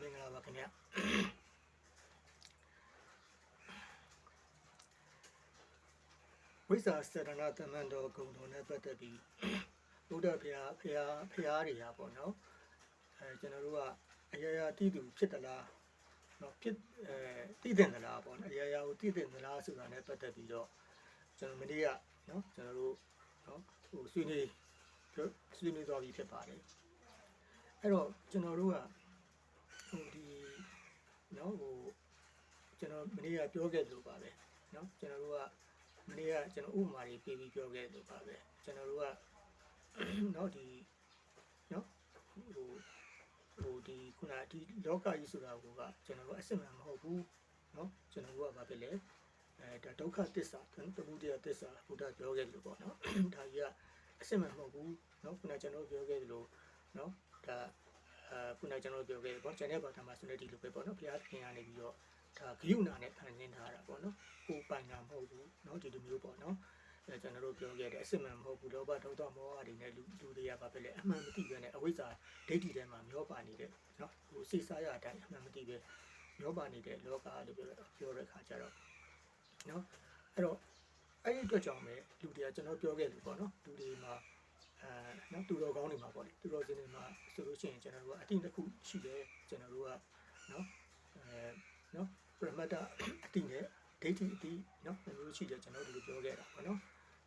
မင်္ဂလာပါခင်ဗျဝိဇ္ဇာစရဏတမန်တော်ဂုံတော်နဲ့ပတ်သက်ပြီးဘုရားဖရာဖရာဖရာတွေဟာပေါ့နော်အဲကျွန်တော်တို့ကအရာရာတည်သူဖြစ်သလားနော်ဖြစ်အဲတည်တယ်သလားပေါ့နော်အရာရာကိုတည်တယ်သလားဆိုတာနဲ့ပတ်သက်ပြီးတော့ကျွန်တော်မနေ့ကနော်ကျွန်တော်တို့နော်ဟိုဆွေးနွေးဆွေးနွေးသွားပြီဖြစ်ပါတယ်အဲ့တော့ကျွန်တော်တို့က ဟိုဒီနော်ဟိုကျွန်တော်မနေ့ကပြောခဲ့သလိုပါပဲနော်ကျွန်တော်တို့ကမနေ့ကကျွန်တော်ဥပမာတွေပေးပြီးပြောခဲ့သလိုပါပဲကျွန်တော်တို့ကနော်ဒီနော်ဟိုဟိုဒီခုနဒီလောကကြီးဆိုတာကကျွန်တော်တို့အစစ်မှန်မဟုတ်ဘူးနော်ကျွန်တော်တို့ကဘာဖြစ်လဲအဲဒါဒုက္ခသစ္စာတမှုတရားသစ္စာဘုရားပြောခဲ့သလိုပေါ့နော်ဒါကြီးကအစစ်မှန်မဟုတ်ဘူးနော်ခုနကျွန်တော်ပြောခဲ့သလိုနော်ဒါ အဲခုနကျွန်တော်ပြောခဲ့ပေါ့ကျန်တဲ့ဘာသာမှာဆိုလည်းဒီလိုပဲပေါ့နော်ဘုရားသခင်ကနေပြီးတော့ဒါဂယုဏနဲ့ဖန်ဆင်းထားတာပေါ့နော်ကိုယ်ပိုင်တာမဟုတ်ဘူးเนาะဒီလိုမျိုးပေါ့နော်အဲကျွန်တော်တို့ပြောခဲ့တဲ့အစစ်မှန်မဟုတ်ဘူးလောဘဒေါသမောဟတွေနဲ့လူလူတွေကဘာဖြစ်လဲအမှန်မသိပဲနဲ့အဝိဇ္ဇာဒိဋ္ဌိထဲမှာမျောပါနေတဲ့เนาะဟိုစိတ်စားရအတိုင်းအမှန်မသိပဲမျောပါနေတဲ့လောကလို့ပြောပြောတဲ့ခါကျတော့เนาะအဲ့တော့အဲ့ဒီအတွက်ကြောင့်ပဲလူတွေကကျွန်တော်ပြောခဲ့လို့ပေါ့နော်လူတွေမှာ အဲနော်သူတော်ကောင်းတွေမှာပေါ့လေသူတော်စင်တွေမှာဆိုလို့ရှိရင်ကျွန်တော်တို့ကအတိတစ်ခုရှိတယ်ကျွန်တော်တို့ကနော်အဲနော်ပရမတ္တအတိနဲ့ဒိဋ္ဌိအတိနော်နှစ်မျိုးရှိတယ်ကျွန်တော်တို့ပြောခဲ့တာပေါ့နော်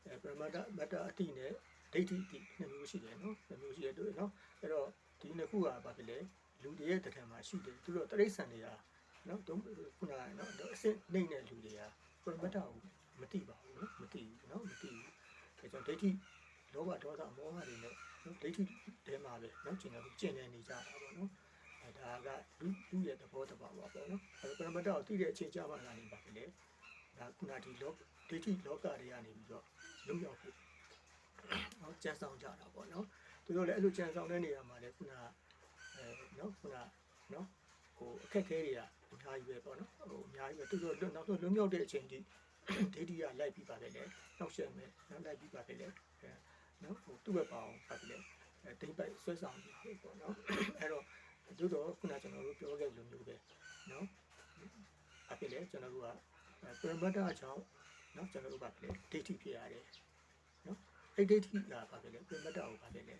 အဲပရမတ္တမတ္တအတိနဲ့ဒိဋ္ဌိအတိနှစ်မျိုးရှိတယ်နော်နှစ်မျိုးရှိတယ်တို့နော်အဲ့တော့ဒီနှစ်ခုကဘာဖြစ်လဲလူတွေရဲ့တထံမှာရှိတယ်သူတို့တရိษံတွေကနော်တုံးခုနကနော်အစစ်နှိမ့်တဲ့လူတွေကပရမတ္တကိုမတိပါဘူးနော်မတိဘူးနော်မတိဘူးအဲကြောင့်ဒိဋ္ဌိ လောဘဒေါသမောဟတွေနဲ့နော်ဒိဋ္ဌိတဲမှာပဲနော်ကျင်တယ်ကျင်နေနေကြတာပေါ့နော်အဲဒါကလူလူရဲ့သဘောတဘာဝပေါ့နော်အဲပရ မတ္တကိုသိတဲ့အချိန်ကြာမှလာနေပါပြီလေဒါခုနဒီလောဒိဋ္ဌိလောကတွေကနေပြီးတော့လုံရောက်ဖို့ဟောကြံဆောင်ကြတာပေါ့နော်သူတို့လည်းအဲ့လိုကြံဆောင်တဲ့နေရာမှာလည်းခုနအဲနော်ခုနနော်ဟိုအခက်ခဲတွေကအများကြီးပဲပေါ့နော်ဟိုအများကြီးပဲသူတို့နောက်ဆုံးလုံရောက်တဲ့အချိန်ဒီဒိဋ္ဌိကလိုက်ပြီးပါတယ်လေနောက်ဆက်မယ်နော်လိုက်ပြီးပါတယ်လေအဲနော်ဟိုသူ့ဘက်ပါအောင်ပါတယ်လေအဲဒိဋ္ဌိဆွဲဆောင်ပြီးပေါ့နော်အဲ့တော့တို့တော့ခုနကျွန်တော်တို့ပြောခဲ့လိုမျိုးပဲနော် အဖြစ်လေကျွန်တော်တို့ကပရမတ္တအကြောင်းနော်ကျွန်တော်တို့ကလေဒိဋ္ဌိဖြစ်ရတယ်နော်အဲ့ဒိဋ္ဌိကပါပဲလေပရမတ္တကိုပါပဲလေ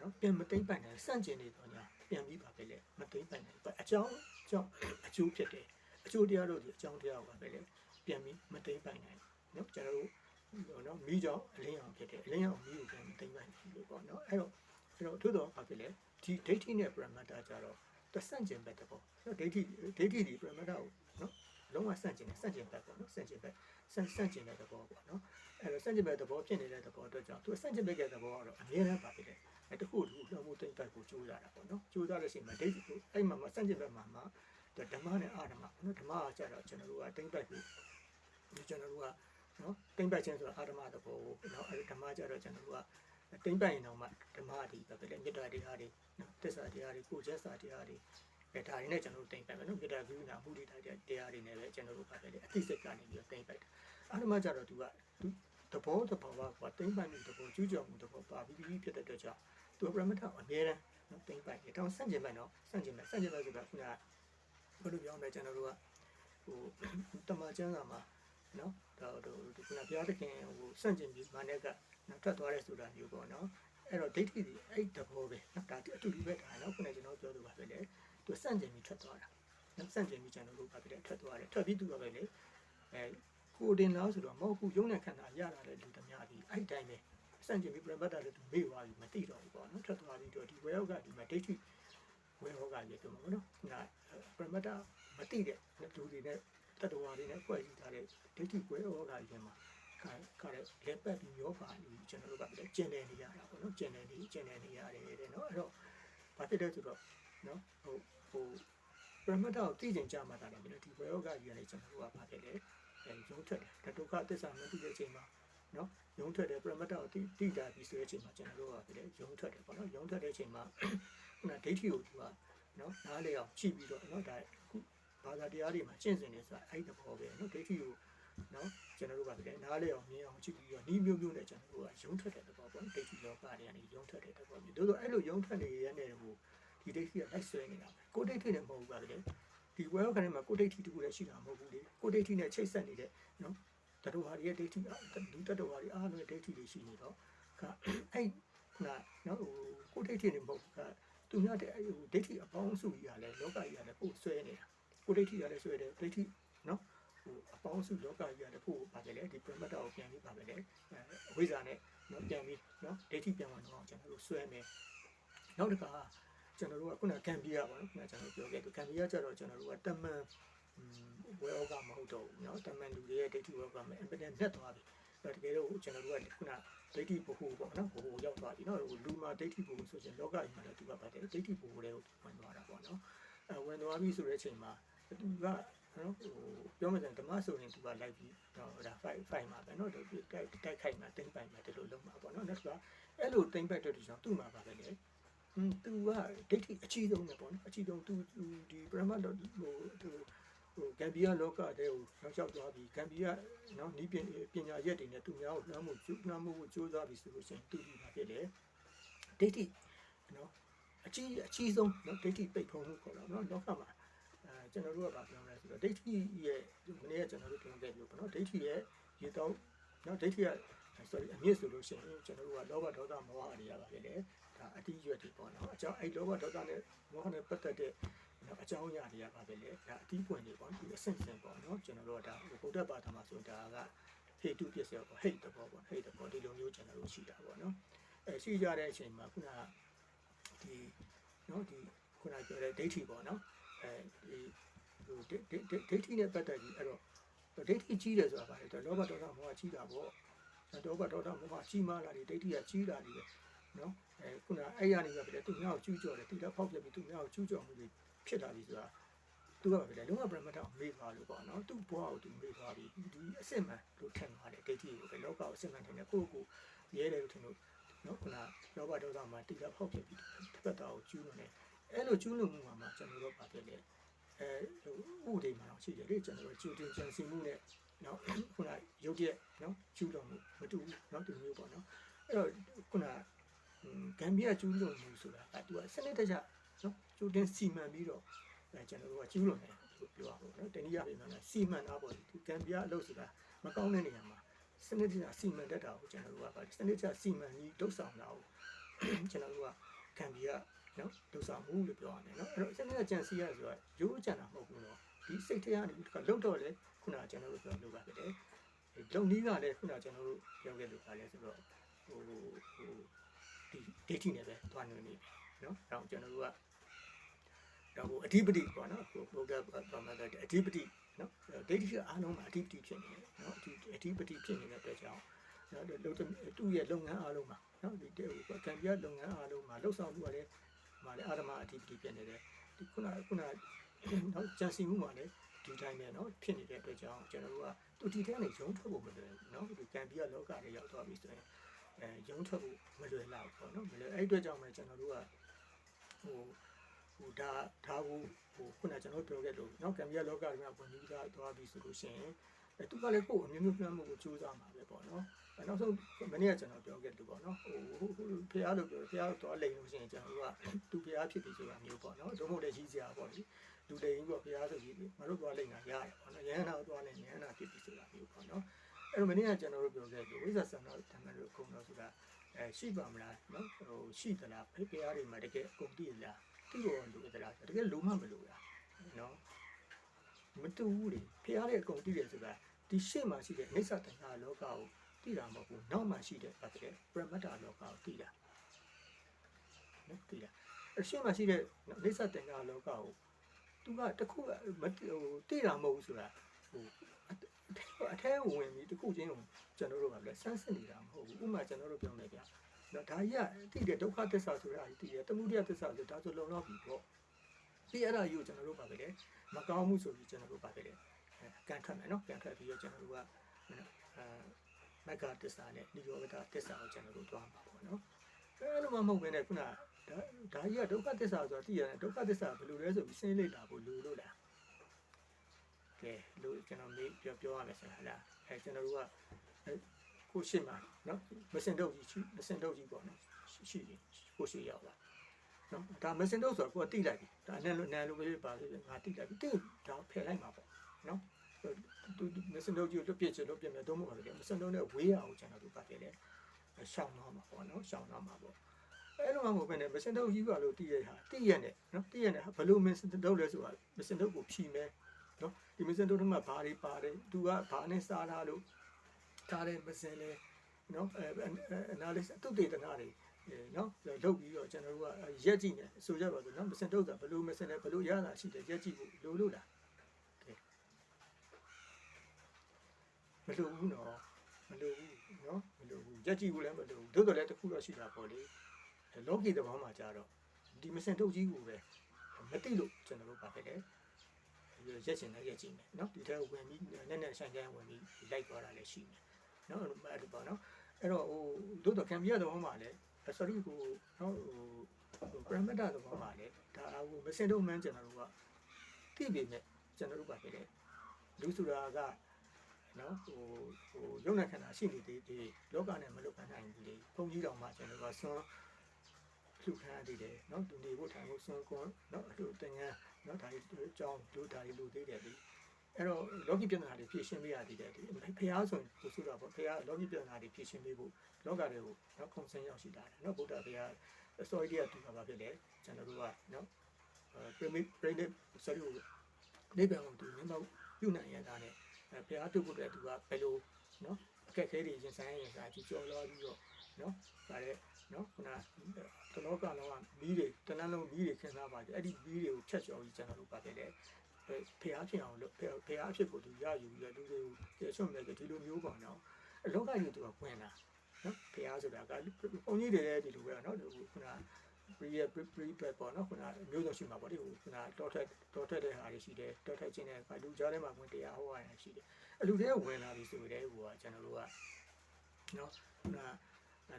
နော်ပြန်မသိမ့်ပိုင်နိုင်စန့်ကျင်နေတော့ညာပြန်ပြီးပါပဲလေမသိမ့်ပိုင်နိုင်အကြောင်းအကြောင်းအကျိုးဖြစ်တယ်အကျိုးတရားတို့ဒီအကြောင်းတရားကိုပါပဲလေပြန်ပြီးမသိမ့်ပိုင်နိုင်နော်ကျွန်တော်တို့နော်မိကြောင့်အလင်းအောင်ဖြစ်တယ်အလင်းအောင်မိကိုပြန်မသိမ့်ပိုင်နိုင်လို့ပေါ့နော်အဲ့တော့အဲ့တော့ထို့တော့ဘာဖြစ်လဲဒီဒိဋ္ဌိနဲ့ပရမတ္တကြတော့ တဆန့်ကျင်ဘက်တပေါ့နော်ဒိဋ္ဌိဒိဋ္ဌိဒီပရမတ္တကိုနော်လုံးဝဆန့်ကျင်တယ်ဆန့်ကျင်ဘက်ပေါ့နော်ဆန့်ကျင်ဘက်ဆန့်ဆန့်ကျင်တဲ့သဘောပေါ့နော်အဲ့တော့ဆန့်ကျင်ဘက်သဘောဖြစ်နေတဲ့သဘောအတွက်ကြောင့်သူဆန့်ကျင်ဘက်ကသဘောကတော့အမြဲတမ်းပါဖြစ်တယ်အဲ့တခုတခုလှုပ်မှုတိတ်ပတ်ကိုကြိုးရတာပေါ့နော်ကြိုးစားလို့ရှိရင်မဒိဋ္ဌိကိုအဲ့မှာမဆန့်ကျင်ဘက်မှာမှာဓမ္မနဲ့အာဓမ္မနော်ဓမ္မကကြတော့ကျွန်တော်တို့ကတိတ်ပတ်ကိုဒီကျွန်တော်တို့ကနော်တိမ့်ပတ်ခြင်းဆိုတာအာဓမ္မသဘောကိုနော်အဲဒီဓမ္မကြတော့ကျွန်တော်တို့က တိမ့်ပတ်ရင်တော့မှဓမ္မအဒီပဲလေမေတ္တာတရားတွေနော်တစ္ဆာတရားတွေကိုကျက်စာတရားတွေအဲဒါတွေနဲ့ကျွန်တော်တို့တိမ့်ပတ်မယ်နော်မေတ္တာကရုဏာမုဒိတာတရားတွေနဲ့ပဲကျွန်တော်တို့ပါပဲလေအသိစိတ်ကနေပြီးတော့တိမ့်ပတ်တယ်အာဓမ္မကြတော့သူကသူသဘောသဘောကတိမ့်ပတ်မှုသဘောကျူးကျော်မှုသဘောပါပြီးပြီးဖြစ်တဲ့အတွက်ကြောင့်သူပရမတ္ထအမြဲတမ်းနော်တိမ့်ပတ်တယ်တောင်ဆန့်ကျင်ဘက်နော်ဆန့်ကျင်ဘက်ဆန့်ကျင်ဘက်ဆိုတာခုနကဘယ်လိုပြောမလဲကျွန်တော်တို့ကဟိုတမချမ်းသာမှာနော်ဒါတို့ဒီခုနဘုရားသခင်ဟိုစန့်ကျင်ပြီးမာနက်က နော်ထွက်သွားတဲ့ဆိုတာမျိုးပေါ့နော်အဲ့တော့ဒိဋ္ဌိတွေအဲ့တဘောပဲနော်ဒါအတူတူပဲဒါနော်ခုနကျွန်တော်ပြောလို့ပါပဲလေသူစန့်ကျင်ပြီးထွက်သွားတာနော်စန့်ကျင်ပြီးကျွန်တော်တို့ပါပဲလေထွက်သွားတယ်ထွက်ပြီးသူကပဲလေအဲကိုတင်လားဆိုတော့မဟုတ်ဘူးရုံးနဲ့ခန္ဓာရတာလေလူတများပြီးအဲ့တိုင်းပဲစန့်ကျင်ပြီးပြမတ်တာလည်းသူမေ့သွားပြီမသိတော့ဘူးပေါ့နော်ထွက်သွားပြီးတော့ဒီဝေယောကဒီမှာဒိဋ္ဌိဝေယောကရေတော့မဟုတ်နော်နာပြမတ်တာမသိတဲ့လူတွေနဲ့တတဝါတွေနဲ့ဖွဲ့စည်းထားတဲ့ဒိဋ္ဌိကွဲဩဃာရင်မှာ ခါခါတဲ့လက်ပတ်ပြီးမျောပါနေကျွန်တော်တို့ကလည်းကျင်နေနေရတာပေါ့နော်ကျင်နေနေကျင်နေနေရတယ်တဲ့နော်အဲ့တော့ဘာဖြစ်လဲဆိုတော့နော်ဟိုဟိုပရမတ္တကိုသိကျင်ကြမှာတာလည်းဒီဘယောဂကြီးကနေကျွန်တော်တို့ကဘာဖြစ်လဲအဲရုံးထွက်တယ်ဒုက္ခသစ္စာမသိတဲ့အချိန်မှာနော်ရုံးထွက်တယ်ပရမတ္တကိုတိတိတာပြီးဆိုတဲ့အချိန်မှာကျွန်တော်တို့ကဖြစ်တယ်ရုံးထွက်တယ်ပေါ့နော်ရုံးထွက်တဲ့အချိန်မှာခုနဒိဋ္ဌိကိုသူကနော်နားလေအောင်ကြည့်ပြီးတော့နော်ဒါခုဘာသာတရားတွေမှာကျင့်စဉ်နေဆိုတာအဲ့ဒီသဘောပဲနော်ဒိဋ္ဌိကို နော်ကျွန်တော်တို့ကလည်းနားလေအောင်မြင်အောင်ကြည့်ပြီးတော့ဤမျိုးမျိုးနဲ့ကျွန်တော်တို့ကရုံးထွက်တဲ့သဘောပေါ့ဒိဋ္ဌိလောကတွေကနေရုံးထွက်တဲ့သဘောမျိုးတို့တော့အဲ့လိုရုံးထွက်နေရတဲ့ဟိုဒီဒိဋ္ဌိကလိုက်ဆွဲနေတာပဲကိုယ်ဒိဋ္ဌိနဲ့မဟုတ်ဘူးပါလေဒီဝဲခဏမှာကိုယ်ဒိဋ္ဌိတူလည်းရှိတာမဟုတ်ဘူးလေကိုယ်ဒိဋ္ဌိနဲ့ချိတ်ဆက်နေတဲ့နော်တတဝါရီရဲ့ဒိဋ္ဌိလူတတဝါရီအားလုံးရဲ့ဒိဋ္ဌိတွေရှိနေတော့ကအဲ့ခုနနော်ဟိုကိုယ်ဒိဋ္ဌိနဲ့မဟုတ်ဘူးကသူများတဲ့ဟိုဒိဋ္ဌိအပေါင်းစုကြီးကလည်းလောကကြီးကလည်းကိုယ်ဆွဲနေတာကိုယ်ဒိဋ္ဌိကလည်းဆွဲတယ်ဒိဋ္ဌိနော် ဟိုအပေါင်းစုလောကကြီးကလည်းကိုယ်ပါပဲလေဒီပရမတ္တကိုပြန်ပြီးပါပဲလေအဝိဇ္ဇာနဲ့နော်ပြန်ပြီးနော်ဒိဋ္ဌိပြန်ဝင်တော့ကျွန်တော်တို့ဆွဲမယ်နောက်တစ်ခါကျွန်တော်တို့ကခုနကံပြရပါတော့ခုနကျွန်တော်ပြောခဲ့တယ်ကံပြရကြတော့ကျွန်တော်တို့ကတမန်ဝဲဩကမဟုတ်တော့ဘူးเนาะတမန်လူတွေရဲ့ဒိဋ္ဌိဝဲဩကမအင်ပဒန်နဲ့သွားပြီဒါတကယ်တော့ကျွန်တော်တို့ကခုနဒိဋ္ဌိဘဟုပေါ့နော်ဘဟုရောက်သွားပြီเนาะလူမှာဒိဋ္ဌိဘဟုဆိုရင်လောကကြီးမှာလည်းသူကပါတယ်ဒိဋ္ဌိဘဟုတွေကိုဝင်သွားတာပေါ့နော်အဲဝင်သွားပြီဆိုတဲ့အချိန်မှာသူက နော်ဟိုပြောမှဆိုရင်ဓမ္မဆိုရင်သူကလိုက်ပြီးတော့ဒါ5 5မှာပဲเนาะတိုက်တိုက်ခိုက်မှာတင်ပိုင်မှာဒီလိုလုံးမှာပေါ့နော်နောက်ကအဲ့လိုတင်ပိုက်တဲ့တူကြောင့်သူ့မှာပါပဲလေอืมသူကဒိဋ္ဌိအကြီးဆုံးပဲပေါ့နော်အကြီးဆုံးသူဒီပရမတ်တော့ဟိုသူဟိုဂမ်ဘီယာလောကတဲ့ကိုရောက်ရောက်သွားပြီးဂမ်ဘီယာနော်နီးပညာရက်တွေနဲ့သူများကိုနှမ်းမှုနှမ်းမှုကိုစူးစမ်းပြီးဆိုလို့ရှိရင်သူဒီပါဖြစ်တယ်ဒိဋ္ဌိနော်အကြီးအကြီးဆုံးနော်ဒိဋ္ဌိပိတ်ဖုံးမှုခေါ်တာနော်လောကမှာအဲ ကျွန်တော်တို့ကပြောလဲဆိုတော့ဒိဋ္ဌိရဲ့မနေ့ကကျွန်တော်တို့ပြောခဲ့ပြီပေါ့နော်ဒိဋ္ဌိရဲ့ရေတော့နော်ဒိဋ္ဌိက sorry အမြင့်ဆိုလို့ရှိရင်ကျွန်တော်တို့ကလောဘဒေါသမောဟတွေရပါပဲလေဒါအတိအရွက်တွေပေါ့နော်အကြောင်းအဲ့လောဘဒေါသနဲ့မောဟနဲ့ပတ်သက်တဲ့နော်အကြောင်းအရာတွေကပါပဲလေဒါအတိပွင့်တွေပေါ့ဒီအဆင့်ဆင့်ပေါ့နော်ကျွန်တော်တို့ကဒါဗုဒ္ဓဘာသာမှာဆိုဒါကဟေတုပစ္စယပေါ့ဟိတ်တဘောပေါ့ဟိတ်တဘောဒီလိုမျိုးကျွန်တော်တို့ရှိတာပေါ့နော်အဲရှိကြတဲ့အချိန်မှာခုနကဒီနော်ဒီခုနပြောတဲ့ဒိဋ္ဌိပေါ့နော် အဲဒီဟိုဒိဋ္ဌိဒိဋ္ဌိနဲ့ပတ်သက်ပြီးအဲ့တော့ဒိဋ္ဌိကြီးတယ်ဆိုတာပါလေလောဘဒေါသမောဟကြီးတာပေါ့ဒေါဘဒေါသမောဟကြီးမားလာတယ်ဒိဋ္ဌိကကြီးလာတယ်ပဲနော်အဲခုနအဲ့ရနေပဲပြတယ်သူများကိုကျူးကျော်တယ်သူလည်းဖောက်ပြပြီးသူများကိုကျူးကျော်မှုတွေဖြစ်လာပြီဆိုတာသူကပဲလေလုံးဝပရမတ္ထမေးပါလို့ပေါ့နော်သူ့ဘဝကိုသူမေးသွားပြီဒီအစစ်မှန်လို့ထင်ပါတယ်ဒိဋ္ဌိကိုပဲလောကကိုအစစ်မှန်ထင်တယ်ကိုယ့်ကိုရဲတယ်လို့ထင်လို့နော်ခုနလောဘဒေါသမှာတိကျဖောက်ပြပြီးတစ်ပတ်တာကိုကျူးလွန်တယ် အဲ့လိုကျူးလွန်မှုမှာကျွန်တော်တို့ပါပြလေအဲဥဒေမှာတော့ရှိတယ်လေကျွန်တော်တို့ကျူးတင်ကြံစီမှုနဲ့နော်ခုနရုပ်ရက်နော်ကျူးလွန်မှုမတူဘူးနော်ဒီမျိုးပေါ့နော်အဲ့တော့ခုနဂမ်ဘီယာကျူးလွန်မှုဆိုတာအဲသူကစနစ်တကျနော်ကျူးတင်စီမံပြီးတော့အဲကျွန်တော်တို့ကကျူးလွန်တယ်လို့ပြောရအောင်နော်တနည်းအားဖြင့်တော့စီမံတာပေါ့ဒီဂမ်ဘီယာအလုပ်ဆိုတာမကောင်းတဲ့နေရာမှာစနစ်တကျစီမံတတ်တာကိုကျွန်တော်တို့ကပါစနစ်တကျစီမံပြီးတုတ်ဆောင်တာကိုကျွန်တော်တို့ကဂမ်ဘီယာ နော်တုတ်ဆောင်မှုလို့ပြောရတယ်နော်အဲ့တော့စနစ်တကျကြံစီရဆိုတော့ရိုးကြံတာမဟုတ်ဘူးနော်ဒီစိတ်ထဲကနေဒီကလုံတော့လေခုနကကျွန်တော်တို့ပြောလို့ပါဖြစ်တယ်လုံနီးကလည်းခုနကကျွန်တော်တို့ပြောခဲ့လို့ပါလဲဆိုတော့ဟိုဟိုဒီဒိဋ္ဌိနဲ့ပဲတွားနေနေပြီနော်အဲတော့ကျွန်တော်တို့ကတော့ဟိုအဓိပတိပေါ့နော်ဟိုဘုရားဘာမှလည်းအဓိပတိနော်ဒိဋ္ဌိကအားလုံးမှာအဓိပတိဖြစ်နေတယ်နော်အဓိအဓိပတိဖြစ်နေတဲ့အတွက်ကြောင့်နော်လို့သူ့ရဲ့လုပ်ငန်းအားလုံးမှာနော်ဒီဟိုကံပြလုပ်ငန်းအားလုံးမှာလှုပ်ဆောင်မှုကလည်း မှာလည်းအာရမအဓိပတိဖြစ်နေတယ်ဒီခုနခုနနော်ကြံစီမှုမှာလည်းဒီတိုင်းနဲ့နော်ဖြစ်နေတဲ့အတွက်ကြောင့်ကျွန်တော်တို့ကတူတီတဲ့နေရုံထွက်ဖို့မလွယ်ဘူးနော်ဒီကံပြလောကတွေရောက်သွားပြီဆိုရင်အဲရုံထွက်ဖို့မလွယ်လောက်ပေါ့နော်မလွယ်အဲ့အတွက်ကြောင့်ပဲကျွန်တော်တို့ကဟိုဟိုဒါဒါကိုဟိုခုနကျွန်တော်ပြောခဲ့လို့နော်ကံပြလောကတွေကဝင်ပြီးသားသွားပြီဆိုလို့ရှိရင်အဲသူကလည်းကိုယ်အမျိုးမျိုးပြမှုကိုစူးစမ်းမှာပဲပေါ့နော်အဲ နောက်ဆုံးမနေ့ကကျွန်တော်ပြောခဲ့လို့ပေါ့နော်ဟိုဟိုဖះလို့ပြောဖះတော့လိန်လို့ရှိရင်ကျွန်တော်တို့ကသူဖះဖြစ်ပြီဆိုတာမျိုးပေါ့နော်တို့မဟုတ်လည်းကြီးစရာပေါ့လေလူလိန်ပေါ့ဖះဆိုပြီးမတို့သွားလိန်တာရတယ်ပေါ့နော်ရဟန္တာသွားလိန်ရဟန္တာဖြစ်ပြီဆိုတာမျိုးပေါ့နော်အဲ့တော့မနေ့ကကျွန်တော်တို့ပြောခဲ့လို့ဝိဇ္ဇာဆန္ဒဓမ္မတို့ခုံတော်ဆိုတာအဲရှိပါမလားနော်ဟိုရှိသလားဖះတွေမှာတကယ်အကုန်တည်လားတိတော်လူသလားတကယ်လုံးမမလို့လားနော်မတူဘူးလေဖះတွေအကုန်တည်တယ်ဆိုတာဒီရှေ့မှာရှိတဲ့အိဋ္ဌတဏ္ဍာလောကကို တည်တာမဟုတ်ဘူးနောက်မှရှိတဲ့ပတ်တဲ့ပရမတ္တလောကကိုတည်တာနော်တည်တာအရှေ့မှာရှိတဲ့အိဋ္ဌတဏ္ဍာလောကကိုသူကတခုမဟိုတည်တာမဟုတ်ဘူးဆိုတာဟိုအထဲဝင်ပြီးတခုချင်းကိုကျွန်တော်တို့ကလည်းစမ်းစစ်နေတာမဟုတ်ဘူးဥပမာကျွန်တော်တို့ပြောမယ်ဗျာနော်ဒါကြီးကတည်တဲ့ဒုက္ခသစ္စာဆိုတာအကြီးတည်တယ်တမှုတရားသစ္စာဆိုဒါဆိုလုံလောက်ပြီပေါ့ဒီအဲ့ဒါကြီးကိုကျွန်တော်တို့ပါပဲလေမကောင်းမှုဆိုပြီးကျွန်တော်တို့ပါပဲလေကန်ထွက်မယ်နော်ကန်ထွက်ပြီးတော့ကျွန်တော်တို့ကအဲ မက္ကတစ္ဆာနဲ့နိရောဓတစ္ဆာကိုကျွန်တော်တို့တွားမှာပေါ့နော်အဲလိုမှမဟုတ်ဘဲနဲ့ခုနဒါဒါကြီးကဒုက္ခသစ္စာဆိုတာသိရတယ်ဒုက္ခသစ္စာဘယ်လိုလဲဆိုပြီးစဉ်းလိုက်တာကိုလူလို့လားကဲလူကျွန်တော်မေးပြောပြောရမယ်ဆိုလားအဲကျွန်တော်တို့ကကိုရှိမှာနော်မစင်တော့ကြီးရှိမစင်တော့ကြီးပေါ့နော်ရှိရှိကိုရှိရောက်လာနော်ဒါမစင်တော့ဆိုတော့ကိုကတိလိုက်ပြီဒါနဲ့လို့နဲ့လို့ပဲပါလို့ငါတိလိုက်ပြီတိဒါဖယ်လိုက်မှာပေါ့နော်သူမ စင်တော့ကြီးလွတ်ပြစ်ချင်လွတ်ပြစ်မယ်တော့မဟုတ်ဘူးလေမစင်တော့နဲ့ဝေးရအောင်ကျွန်တော်တို့ပါတယ်လေရှောင်းတော့မှာပေါ့နော်ရှောင်းတော့မှာပေါ့အဲ့လိုမှမဟုတ်ဘဲနဲ့မစင်တော့ကြီးကလို့တိရဟာတိရနဲ့နော်တိရနဲ့ဘလို့မစင်တော့လဲဆိုတာမစင်တော့ကိုဖြီမဲနော်ဒီမစင်တော့မှာဘာတွေပါတယ်သူကဘာနဲ့စားထားလို့ထားတဲ့မစင်လေနော်အဲ analysis သူတေသနာတွေနော်လုပ်ပြီးတော့ကျွန်တော်တို့ကရက်ကြည့်နေဆိုကြပါစို့နော်မစင်တော့တာဘလို့မစင်လဲဘလို့ရတာရှိတယ်ရက်ကြည့်ဖို့လိုလို့လား မလိုဘူးနော်မလိုဘူးနော်မလိုဘူးရက်ကြည့်ဖို့လည်းမလိုဘူးသို့တော်လည်းတစ်ခုတော့ရှိတာပေါ့လေလောကီသဘောမှာကြတော့ဒီမစင်တုတ်ကြီးကိုပဲမသိလို့ကျွန်တော်တို့ပါခဲ့တယ်ရက်ရှင်နဲ့ရက်ကြည့်မယ်နော်ဒီထဲဝင်ပြီးနည်းနည်းဆိုင်ဆိုင်ဝင်ပြီးလိုက်သွားတာလည်းရှိမယ်နော်အဲ့လိုပေါ့နော်အဲ့တော့ဟိုသို့တော်ကံပြရသဘောမှာလည်း sorry ကိုနော်ဟို parameter သဘောမှာလည်းဒါဟိုမစင်တုတ်မှန်းကျွန်တော်တို့ကသိပြီနဲ့ကျွန်တော်တို့ပါခဲ့တယ်လူဆိုတာက နော်ဟိုဟိုရုပ်နဲ့ခန္ဓာရှိနေသေးသေးလောကနဲ့မလွတ်ခံနိုင်ဘူးလေဘုံကြီးတော်မှာကျွန်တော်ကဆွမ်းလှူခံရသေးတယ်နော်သူနေဖို့ထိုင်ဖို့ဆွမ်းကွန်နော်အလှတင်ငန်းနော်ဒါကြီးအကြောင်းလူဒါကြီးလူသေးတယ်ဒီအဲ့တော့လောကီပြဿနာတွေဖြေရှင်းပေးရသေးတယ်ဒီဖះဆိုရင်ကိုဆိုတာပေါ့ဖះလောကီပြဿနာတွေဖြေရှင်းပေးဖို့လောကတွေကိုနော်ခုံစင်းရောက်ရှိတာတယ်နော်ဗုဒ္ဓဘုရား story တွေကတူတာပါဖြစ်တယ်ကျွန်တော်တို့ကနော် pyramid pyramid sorry နေပြန်အောင်ဒီမျက်မှောက်ပြုနိုင်ရတာ ਨੇ အဲဖះတုတ်ဖို့အတွက်သူကဘယ်လိုနော်အခက်အခဲတွေရင်ဆိုင်ရင်ဆိုင်ကြီးကြော်လာပြီးတော့နော်ဒါလည်းနော်ခုနတလောကလုံးကမီးတွေတနန်းလုံးမီးတွေခင်းသားပါတယ်အဲ့ဒီမီးတွေကိုချက်ချော်ပြီးကျွန်တော်တို့ပါတယ်လေဖះဖြစ်အောင်လို့ဖះဖះဖြစ်ဖို့သူရယူပြီးတော့လူတွေကိုကျေဆွတ်မယ်ဒီလိုမျိုးပေါ့နော်အလောကကြီးသူကပွင့်တာနော်ဖះဆိုတာကပုံကြီးတွေလည်းဒီလိုပဲနော်ခုန pre pre pre ပေါ့နော်ခုနမျိုးစုံရှိမှာပေါ့ဒီခုနတော်ထက်တော်ထက်တဲ့ဟာတွေရှိတယ်တော်ထက်ခြင်းတဲ့လူကြားထဲမှာဝင်တရားဟောရတာရှိတယ်အလူတွေကဝင်လာပြီဆိုတဲ့ဟိုကကျွန်တော်တို့ကနော်ခုန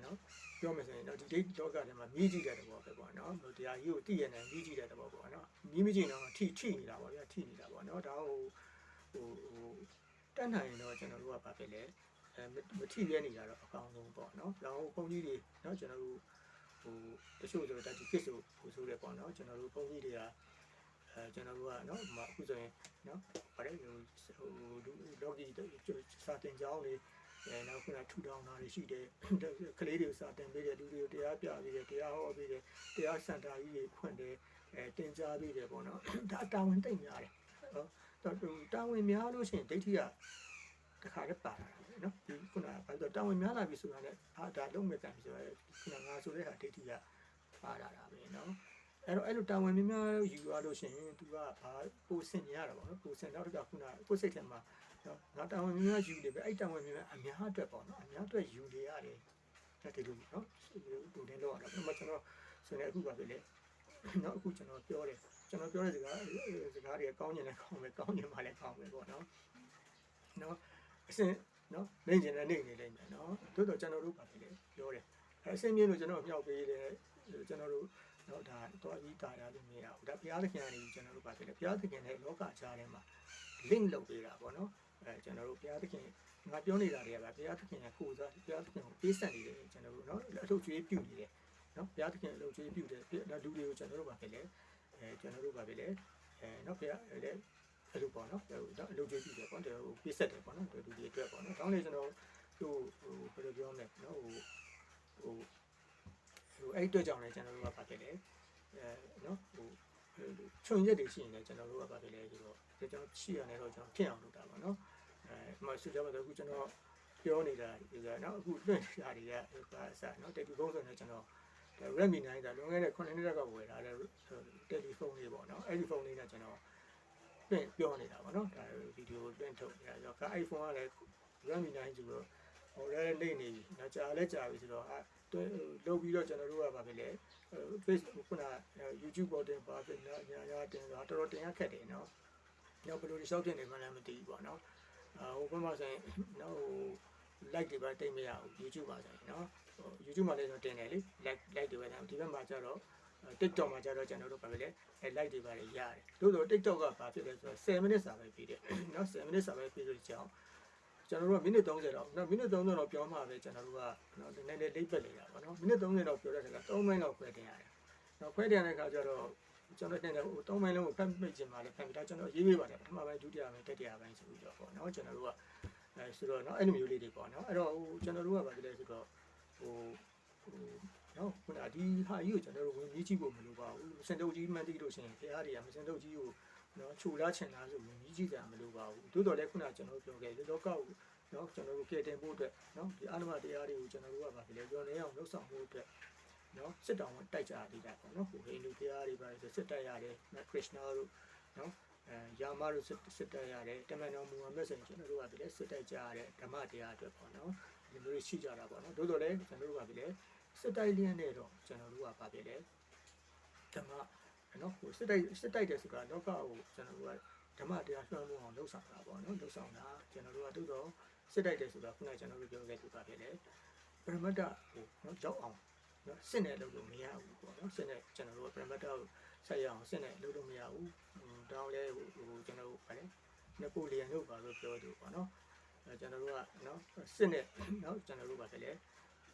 နော်ပြောမယ်ဆိုရင်တော့ဒီ date လောကထဲမှာမြည်ကြည့်တဲ့သဘောပဲပေါ့နော်ဟိုတရားကြီးကိုတည်ရနေမြည်ကြည့်တဲ့သဘောပေါ့နော်မြည်မကြည့်တော့ထိထိနေတာပေါ့ဗျာထိနေတာပေါ့နော်ဒါဟိုဟိုဟိုတက်နိုင်ရင်တော့ကျွန်တော်တို့ကဘာဖြစ်လဲအဲမထိရဲနေတာတော့အကောင်းဆုံးပေါ့နော်ဒါဟိုပုံကြီးတွေနော်ကျွန်တော်တို့ ဟိုတချို့ဆိုတော့ဒီ kiss ကိုပို့ဆိုးတယ်ပေါ့နော်ကျွန်တော်တို့ပုံကြီးတွေကအဲကျွန်တော်တို့ကနော်ဟိုအခုဆိုရင်နော်ဗါတယ်ဟိုဟိုလောကီစာတင်ကြောင်းတွေအဲနောက်ခုနထူထောင်တာတွေရှိတယ်ကလေးတွေစာတင်ပေးတယ်လူတွေကိုတရားပြပေးတယ်တရားဟောပေးတယ်တရားစင်တာကြီးတွေဖွင့်တယ်အဲတင်ကြားပေးတယ်ပေါ့နော်ဒါတာဝန်တိတ်များတယ်ဟုတ်တော့တာဝန်များလို့ရှိရင်ဒိဋ္ဌိကတခါတည်းပါလာတ ယ်နော်ဒီခုနကဘာလို့တာဝန်များလာပြီဆိုတာနဲ့ဟာဒါလုံးမဲ့ကံဆိုရဲခုနငါဆိုတဲ့ဟာဒိဋ္ဌိကပါလာတာပဲနော်အဲ့တော့အဲ့လိုတာဝန်များများယူရလို့ရှိရင်သူကဘာပိုစင်ရတာပေါ့နော်ပိုစင်တော့တကခုနကိုယ်စိတ်ထဲမှာနော်ငါတာဝန်များများယူနေပဲအဲ့တာဝန်များများအများအတွက်ပေါ့နော်အများအတွက်ယူနေရတယ်ဒါတည်းလို့နော်ဒူတင်တော့တော့မကျွန်တော်ဆိုနေအခုပါပဲလေနော်အခုကျွန်တော်ပြောတယ်ကျွန်တော်ပြောတဲ့စကားစကားတွေကကောင်းကျင်လည်းကောင်းပဲကောင်းကျင်မှလည်းကောင်းပဲပေါ့နော်နော်အစင် နော်နေကျင်လည်းနေနေလိမ့်မယ်နော်တို့တော့ကျွန်တော်တို့ပါပဲလေပြောတယ်အစင်မြင့်လို့ကျွန်တော်မြောက်ပေးတယ်ကျွန်တော်တို့နော်ဒါတော့အကြီးတာရလို့မရဘူးဒါဘုရားသခင်ကနေကျွန်တော်တို့ပါပဲလေဘုရားသခင်နဲ့လောကခြားထဲမှာ link လုပ်ပေးတာပေါ့နော်အဲကျွန်တော်တို့ဘုရားသခင်ငါပြောနေတာတွေကဘုရားသခင်ကကိုယ်စားဘုရားသခင်ကိုပေးဆက်နေတယ်ကျွန်တော်တို့နော်အထုတ်ကျွေးပြုနေတယ်နော်ဘုရားသခင်အလုပ်ကျွေးပြုတယ်ဒါလူတွေကိုကျွန်တော်တို့ပါပဲလေအဲကျွန်တော်တို့ပါပဲလေအဲနော်ဘုရားလည်း အဲ့လိုပေါ့နော်ဟိုအလုပ်ကျွေးပြုတယ်ပေါ့တယ်ဟိုပေးဆက်တယ်ပေါ့နော်လူတွေအတွက်ပေါ့နော်တောင်းလေကျွန်တော်ဟိုဟိုဘယ်လိုပြောမလဲနော်ဟိုဟိုဟိုအဲ့အတွက်ကြောင့်လည်းကျွန်တော်တို့ကပါပဲလေအဲနော်ဟိုခြုံရက်တွေရှိရင်လည်းကျွန်တော်တို့ကပါပဲလေဆိုတော့ကျွန်တော်ရှိရတယ်တော့ကျွန်တော်ဖြစ်အောင်လုပ်တာပါနော်အဲမှဆိုကြပါတော့အခုကျွန်တော်ပြောနေတာဒီကနော်အခုလွှင့်နေတာတွေကပါအစနော်တယ်လီဖုန်းဆိုရင်ကျွန်တော် Redmi 9ဒါလွန်ခဲ့တဲ့9နှစ်လောက်ကဝယ်ထားတဲ့တယ်လီဖုန်းလေးပေါ့နော်အဲ့ဒီဖုန်းလေးနဲ့ကျွန်တော် လွှင့်ပြောနေတာပေါ့နော်ဒါဗီဒီယိုလွှင့်ထုတ်နေတာဆိုတော့ iPhone ကလည်း Redmi 9ဆိုတော့ဟိုလည်းလိမ့်နေပြီနော်ကြာလည်းကြာပြီဆိုတော့အဲလုပ်ပြီးတော့ကျွန်တော်တို့ကပါပဲလေ Facebook ခုန YouTube ပေါ်တင်ပါပဲညာညာတင်တာတော်တော်တင်ရခက်တယ်နော်။နောက်ဘယ်လိုရှောက်တင်နေမှလည်းမသိဘူးပေါ့နော်။အာဟိုဘက်မှာဆိုရင်နော်ဟို like တွေပဲတိတ်မရဘူး YouTube မှာဆိုရင်နော်။ဟို YouTube မှာလည်းကျွန်တော်တင်တယ်လေ like like တွေပဲတင်ဒီဘက်မှာကျတော့ TikTok မှာကျတော့ကျွန်တော်တို့ပါပဲလေအဲ like တွေပါလေရတယ်။သို့တော့ TikTok ကဘာဖြစ်လဲဆိုတော့10မိနစ်စာပဲပြီးတယ်။နော်10မိနစ်စာပဲပြီးလို့ကြောင်းကျွန်တော်တို့ကမိနစ်30တော့နော်မိနစ်30တော့ပြောမှပဲကျွန်တော်တို့ကနော်နည်းနည်းလေးလိပ်ပက်နေတာပေါ့နော်မိနစ်30တော့ပြောတဲ့ခါ3မိနစ်တော့ခွဲတင်ရတယ်နောက်ခွဲတင်တဲ့ခါကျတော့ကျွန်တော်တင်တယ်ဟိုသုံးပိုင်းလုံးကိုဖတ်မိတ်ချင်ပါလေဖတ်ပြီးဒါကျွန်တော်ရေးပေးပါတယ်ပထမပိုင်းဒုတိယပိုင်းတတိယပိုင်းဆိုပြီးတော့ပေါ့နော်ကျွန်တော်တို့ကအဲဆိုတော့နော်အဲ့လိုမျိုးလေးတွေပေါ့နော်အဲ့တော့ဟိုကျွန်တော်တို့ကဗာကြလဲဆိုတော့ဟိုဟို နော်ခုနကဒီဟာကြီးကိုကျွန်တော်တို့ဝင်ကြီးကြည့်ဖို့မလိုပါဘူးစင်တုပ်ကြီးမှန်သိလို့ရှိရင်ဖရားတွေကမစင်တုပ်ကြီးကိုနော်ခြူလားချင်လားဆိုဝင်ကြီးကြည့်ကြမလိုပါဘူးတိုးတော်လည်းခုနကကျွန်တော်ပြောခဲ့ဒီလောကကိုနော်ကျွန်တော်တို့ကဲတင်ဖို့အတွက်နော်ဒီအာနမတရားတွေကိုကျွန်တော်တို့ကဗာကြလဲပြောနေအောင်လှုပ်ဆောင်ဖို့အတွက်နော်စစ်တောင်ဝင်တိုက်ကြသေးတာပေါ့နော်ဟိုဟိန္ဒူတရားတွေပါဆိုစစ်တိုက်ရတယ်ခရစ်ယာန်တို့နော်အဲယာမတို့စစ်စစ်တိုက်ရတယ်တမန်တော်မူဟမ္မဒ်ဆိုရင်ကျွန်တော်တို့ကဒီလေစစ်တိုက်ကြရတဲ့ဓမ္မတရားအတွက်ပေါ့နော်ဒီလိုရှိကြတာပေါ့နော်တိုးတော်လည်းကျွန်တော်တို့ကဒီလေ စစ်တိုက်လျက်နဲ့တော့ကျွန်တော်တို့ကပါပြီလေဓမ္မနော်ဟိုစစ်တိုက်စစ်တိုက်တယ်ဆိုတာလောကကိုကျွန်တော်တို့ကဓမ္မတရားလွှမ်းမိုးအောင်လှုပ်ဆောင်တာပေါ့နော်လှုပ်ဆောင်တာကျွန်တော်တို့ကတိုးတော်စစ်တိုက်တယ်ဆိုတာခုနကကျွန်တော်တို့ပြောခဲ့သူပါပြီလေပရမတ္တဟိုနော်ကြောက်အောင်နော်စစ်နဲ့လုပ်လို့မရဘူးပေါ့နော်စစ်နဲ့ကျွန်တော်တို့ပရမတ်တာကိုဆက်ရအောင်စစ်နဲ့လုပ်လို့မရဘူးဟိုတောင်းလဲဟိုဟိုကျွန်တော်တို့ဗါလဲနပိုလီယန်တို့ပါလို့ပြောသူပေါ့နော်အဲကျွန်တော်တို့ကနော်စစ်နဲ့နော်ကျွန်တော်တို့ပါလေ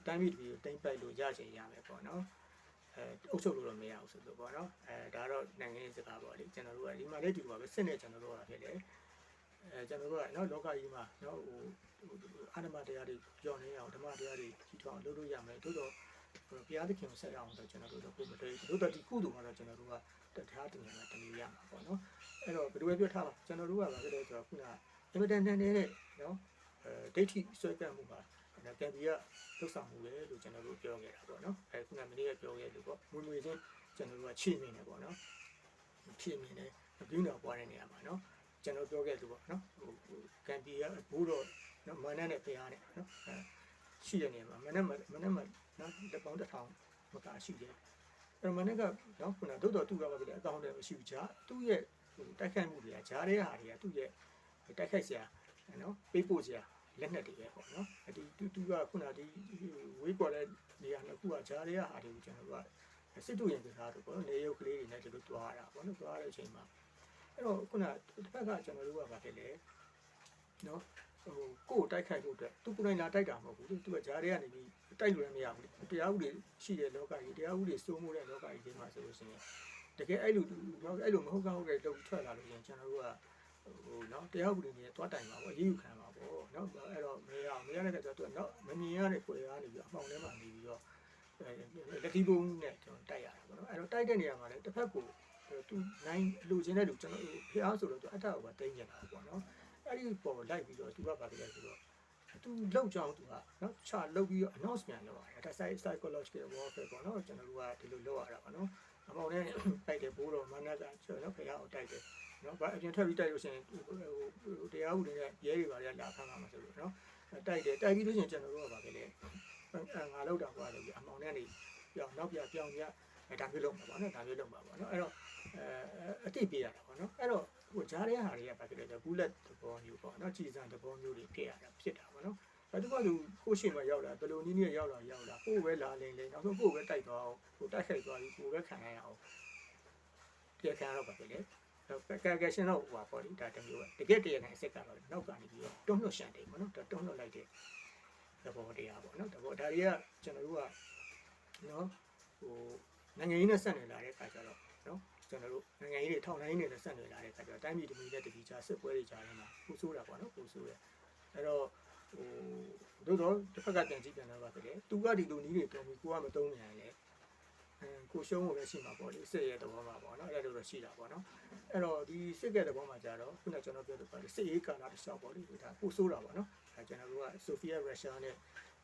တိုင်းပြည်ကိုတိမ့်ပိုက်လို့ရချင်ရမယ်ပေါ့နော်အဲအုပ်ချုပ်လို့တော့မရဘူးဆိုလို့ပေါ့နော်အဲဒါတော့နိုင်ငံရေးစကားပေါ့လေကျွန်တော်တို့ကဒီမှာလေးဒီပါပဲစစ်နဲ့ကျွန်တော်တို့ကဖြစ်လေအဲကျွန်တော်တို့ကနော်လောကကြီးမှာနော်ဟိုအာဓမ္မတရားတွေကြော်နေအောင်ဓမ္မတရားတွေကြီးထွားအောင်လုပ်လို့ရမယ်တိုးတော့ဘုရားသခင်ကိုဆက်ရအောင်ဆိုကျွန်တော်တို့တို့မတွေ့ဘူးတို့တော့ဒီကုသိုလ်ကတော့ကျွန်တော်တို့ကတရားတင်ရတာတမျိုးရမှာပေါ့နော်အဲ့တော့ဘယ်လိုပဲပြောထားပါကျွန်တော်တို့ကဘာဖြစ်လဲဆိုတော့ခုနအင်မတန်တန်နေတဲ့နော်အဲဒိဋ္ဌိဆွဲကပ်မှုပါ အဲ့ကံပြီးကလွတ်ဆောင်မှုလေလို့ကျွန်တော်တို့ပြောခဲ့တာပေါ့နော်အဲခုနမနေ့ကပြောခဲ့လို့ပေါ့မွေမွေချင်းကျွန်တော်တို့ကချိန်နေတယ်ပေါ့နော်ချိန်နေတယ်ဘီးတော်ပွားတဲ့နေရာမှာနော်ကျွန်တော်ပြောခဲ့လို့ပေါ့နော်ဟိုကံပြီးကဘိုးတော်နော်မာနနဲ့ဖရားနဲ့နော်အဲရှိတဲ့နေရာမှာမနဲ့မနဲ့မနော်တစ်ပေါင်းတစ်ထောင်မကရှိတယ်အဲ့တော့မနေ့ကနော်ခုနတို့တော်သူကပါပဲအကောင့်တွေမရှိဘူးကြာသူ့ရဲ့ဟိုတိုက်ခိုက်မှုတွေကဂျားတဲ့ဟာတွေကသူ့ရဲ့တိုက်ခိုက်စရာနော်ပေးပို့စရာ လက်နက်တွေပဲပေါ့နော်အဒီတူတူကခုနဒီဝေးပေါ်တဲ့နေရာနှစ်ခုကဂျားတဲ့ဟာတွေကိုကျွန်တော်တို့ကစစ်တူရင်ကစားတော့ပေါ့နော်နေရုပ်ကလေးတွေနဲ့ဒီလိုတွားတာပေါ့နော်တွားတဲ့အချိန်မှာအဲ့တော့ခုနတစ်ဖက်ကကျွန်တော်တို့ကပါတယ်လေနော်ဟိုကိုယ်တိုက်ခိုက်ဖို့အတွက်သူကိုယ်တိုင်လာတိုက်တာမဟုတ်ဘူးလေသူကဂျားတွေကနေပြီးတိုက်လို့လည်းမရဘူးလေတရားဥပဒေရှိတဲ့လောကကြီးတရားဥပဒေစိုးမိုးတဲ့လောကကြီးဒီမှာဆိုလို့ရှိရင်တကယ်အဲ့လိုတော့အဲ့လိုမဟုတ်ကောင်းဟုတ်ကဲ့တုံထွက်လာလို့ရင်ကျွန်တော်တို့ကဟိုနော်တရားဥပဒေနဲ့တွားတိုင်ပါပေါ့အရေးယူခံပါ ပေါ့နော်အဲ့တော့မရအောင်မရတဲ့ကကျတော့နော်မမြင်ရတဲ့ကိုယ်ရနေပြီးအမှောင်ထဲမှာနေပြီးတော့လက်တီးပုံးနဲ့ကျွန်တော်တိုက်ရတာပေါ့နော်အဲ့တော့တိုက်တဲ့နေရာမှာလည်းတစ်ဖက်ကိုသူနိုင်လူချင်းတဲ့လူကျွန်တော်ဖျားဆိုတော့သူအထက်ကတိတ်နေတာပေါ့နော်အဲ့ဒီပေါ်လိုက်ပြီးတော့သူကပါကြတယ်ဆိုတော့သူလောက်ကြောင်းသူကနော်ချလောက်ပြီးတော့ announcement လုပ်ရတယ်ဒါ psychological warfare ပေါ့နော်ကျွန်တော်တို့ကဒီလိုလုပ်ရတာပေါ့နော်အမောင်နဲ့တိုက်တယ်ဘိုးတော်မနက်ကကျွန်တော်ဖျားအောင်တိုက်တယ် နော်ဘာအပြင်ထွက်ပြီးတိုက်လို့ရှိရင်ဟိုတရားဥပဒေနဲ့ရဲတွေပါလေလာဖမ်းမှာဆိုလို့နော်တိုက်တယ်တိုက်ပြီးလို့ရှိရင်ကျွန်တော်တို့ကပါပဲလေငါလောက်တာကွာလို့အမောင်နဲ့နေပြောင်းနောက်ပြပြောင်းပြအဲဒါမျိုးလုပ်မှာပေါ့နော်ဒါမျိုးလုပ်မှာပေါ့နော်အဲ့တော့အဲအတိပေးရတာပေါ့နော်အဲ့တော့ဟိုဂျားတဲ့ဟာတွေကဘာဖြစ်လဲဆိုတော့ဘူးလက်သဘောမျိုးပေါ့နော်ကြည်စံသဘောမျိုးတွေဖြစ်ရတာဖြစ်တာပေါ့နော်အဲသူကသူကိုရှိမှရောက်လာဘယ်လိုနည်းနည်းရောက်လာရောက်လာကိုယ်ပဲလာလင်းလင်းနောက်ဆုံးကိုယ်ပဲတိုက်သွားအောင်ကိုတိုက်ခိုက်သွားပြီးကိုယ်ပဲခံရအောင်ပြခံရတော့ပါပဲလေ ကဲကဲရှင်တော့ဟိုပါပေါ့ဒီဒါတမျိုးပဲတကယ်တရနိုင်အစ်စ်ကတော့နောက်ကနေပြီးတော့တွန်းလွှတ်ရှန်တယ်ပေါ့နော်တွန်းလွှတ်လိုက်တဲ့သဘောတရားပေါ့နော်သဘောဒါတွေကကျွန်တော်တို့ကနော်ဟိုနိုင်ငံရေးနဲ့ဆက်နေလာတဲ့အခါကျတော့နော်ကျွန်တော်တို့နိုင်ငံရေးတွေထောင်တိုင်းတွေနဲ့ဆက်နေလာတဲ့အခါကျတော့တိုင်းပြည်တပြည်နဲ့တပြည်ကြားစစ်ပွဲတွေကြားထဲမှာပူဆိုးတာပေါ့နော်ပူဆိုးတယ်အဲ့တော့ဟိုတို့တော့တစ်ဖက်ကပြန်ကြည့်ပြန်တော့ပါပဲသူကဒီလိုနည်းတွေတုံးပြီးကိုကမတုံးနိုင်လေအဲ ကိုရှုံးဖို့ပဲရှိမှာပေါ့လေစစ်ရဲ့သဘောမှာပေါ့နော်အဲ့လိုတော့ရှိတာပေါ့နော်အဲ့တော့ဒီစစ်ကဲသဘောမှာကြတော့ခုနကျွန်တော်ပြောတဲ့ပါလေစစ်ရေးကာလတစ်လျှောက်ပေါ့လေဒါပူဆိုးတာပေါ့နော်အဲကျွန်တော်တို့ကဆိုဖီယာရုရှားနဲ့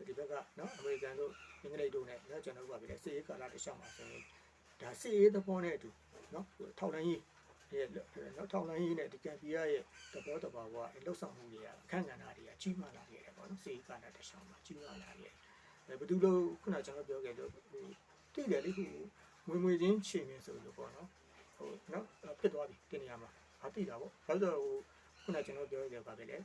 ဒီဘက်ကနော်အမေရိကန်တို့အင်္ဂလိပ်တို့နဲ့နော်ကျွန်တော်တို့ကပြတယ်စစ်ရေးကာလတစ်လျှောက်မှာဆိုရင်ဒါစစ်ရေးသဘောနဲ့အတူနော်ထောက်လိုင်းရေးရဲ့နော်ထောက်လိုင်းရေးနဲ့ဒီကမ်ပီယာရဲ့သဘောတဘာဝလှုပ်ဆောင်မှုတွေကအခန့်ကဏ္ဍတွေကကြီးမားလာခဲ့တယ်ပေါ့နော်စစ်ရေးကာလတစ်လျှောက်မှာကြီးမားလာခဲ့တယ်ဘယ်သူလို့ခုနကျွန်တော်ပြောခဲ့လို့ဟို တိတယ်လေဟိုငွေငွေချင်းချိန်နေဆိုလို့ပေါ့နော်ဟိုနော်ဖြစ်သွားပြီတင်နေရမှာအတိတာပေါ့ဘာလို့ဟိုခုနကျွန်တော်ပြောခဲ့ပါပဲလေ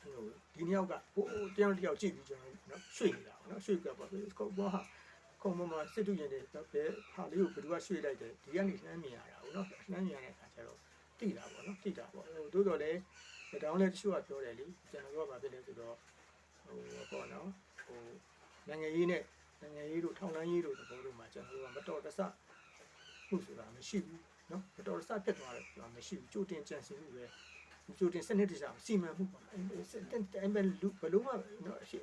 ဟိုဒီနှစ်ယောက်ကဟိုတယောက်တယောက်ကြည့်ပြီးကျွန်တော်နော်ရွှေ့နေတာပေါ့နော်ရွှေ့ကြပါပဲကောဘောဟာခုံမမစစ်တူရင်တွေပဲဟာလေးကိုဘယ်သူကရွှေ့လိုက်တယ်ဒီကနေလှမ်းမြင်ရတာဟုတ်နော်လှမ်းမြင်ရတဲ့အခါကျတော့တိတာပေါ့နော်တိတာပေါ့ဟိုတိုးတော်လည်းတောင်းလဲတချို့ကပြောတယ်လေကျွန်တော်တို့ကဘာဖြစ်လဲဆိုတော့ဟိုပေါ့နော်ဟိုနိုင်ငံရေးနဲ့ နိုင်ငံရေးတို့ထောင်လိုင်းရေးတို့သဘောတို့မှာကျွန်တော်တို့ကမတော်တဆမှုဆိုတာမရှိဘူးနော်မတော်တဆဖြစ်သွားတယ်ဆိုတာမရှိဘူးကြိုတင်ကြံစည်မှုပဲကြိုတင်စနစ်တကျစီမံမှုပေါ့အဲစတဲ့အဲ့ဘယ်လူဘယ်လိုမှနော်အရှိ